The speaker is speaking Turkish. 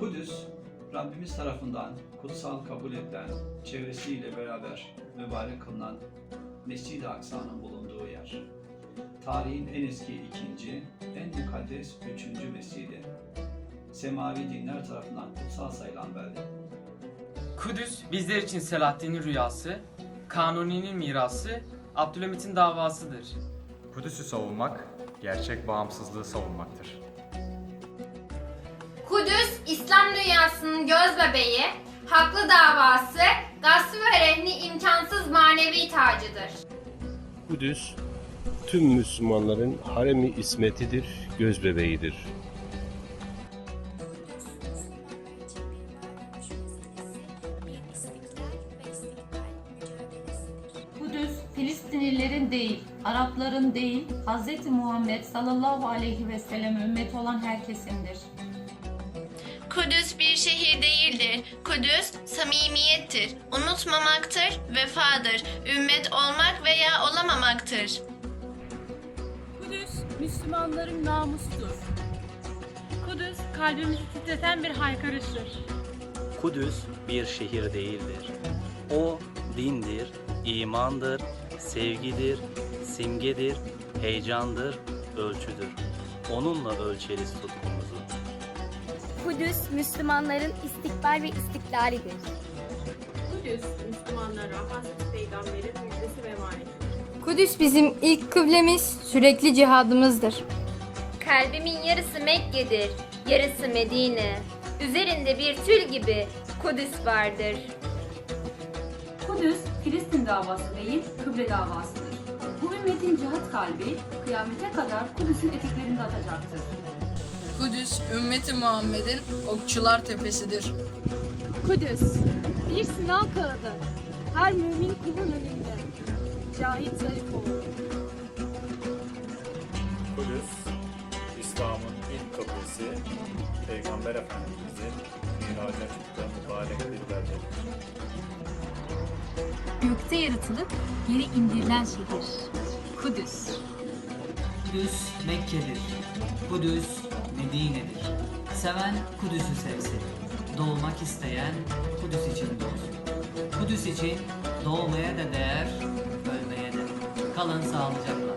Kudüs, Rabbimiz tarafından kutsal kabul edilen, çevresiyle beraber mübarek kılınan Mescid-i Aksa'nın bulunduğu yer. Tarihin en eski ikinci, en mukaddes üçüncü mescidi. Semavi dinler tarafından kutsal sayılan belde. Kudüs bizler için Selahaddin'in rüyası, Kanuni'nin mirası, Abdülhamit'in davasıdır. Kudüs'ü savunmak, gerçek bağımsızlığı savunmaktır. İslam dünyasının göz bebeği, haklı davası, gaspı ve rehni imkansız manevi tacıdır. Kudüs tüm Müslümanların haremi ismetidir, göz bebeğidir. Kudüs, Filistinlilerin değil, Arapların değil, Hz. Muhammed sallallahu aleyhi ve sellem ümmeti olan herkesindir. Kudüs bir şehir değildir. Kudüs samimiyettir, unutmamaktır, vefadır, ümmet olmak veya olamamaktır. Kudüs Müslümanların namusudur. Kudüs kalbimizi titreten bir haykırıştır. Kudüs bir şehir değildir. O dindir, imandır, sevgidir, simgedir, heyecandır, ölçüdür. Onunla ölçeriz tutkumuzu. Kudüs Müslümanların istikbal ve istiklalidir. Kudüs Müslümanlara Hazreti Peygamber'in müjdesi ve emanetidir. Kudüs bizim ilk kıblemiz, sürekli cihadımızdır. Kalbimin yarısı Mekke'dir, yarısı Medine. Üzerinde bir tül gibi Kudüs vardır. Kudüs, Filistin davası değil, kıble davasıdır. Bu ümmetin cihat kalbi, kıyamete kadar Kudüs'ün eteklerinde atacaktır. Kudüs, ümmeti Muhammed'in okçular tepesidir. Kudüs bir sınav kağıdı. Her mümin kulun önünde. Cahit Zarifoğlu. Kudüs, İslam'ın ilk kıblesi, Peygamber Efendimizin miraca çıktığı mübarek bir beldedir. Gökte yaratılıp yere indirilen şehir. Kudüs. Kudüs Mekke'dir. Kudüs Medine'dir. Seven Kudüs'ü sevsin. Doğmak isteyen Kudüs için doğsun. Kudüs için doğmaya da değer, ölmeye de. Kalın sağlıcakla.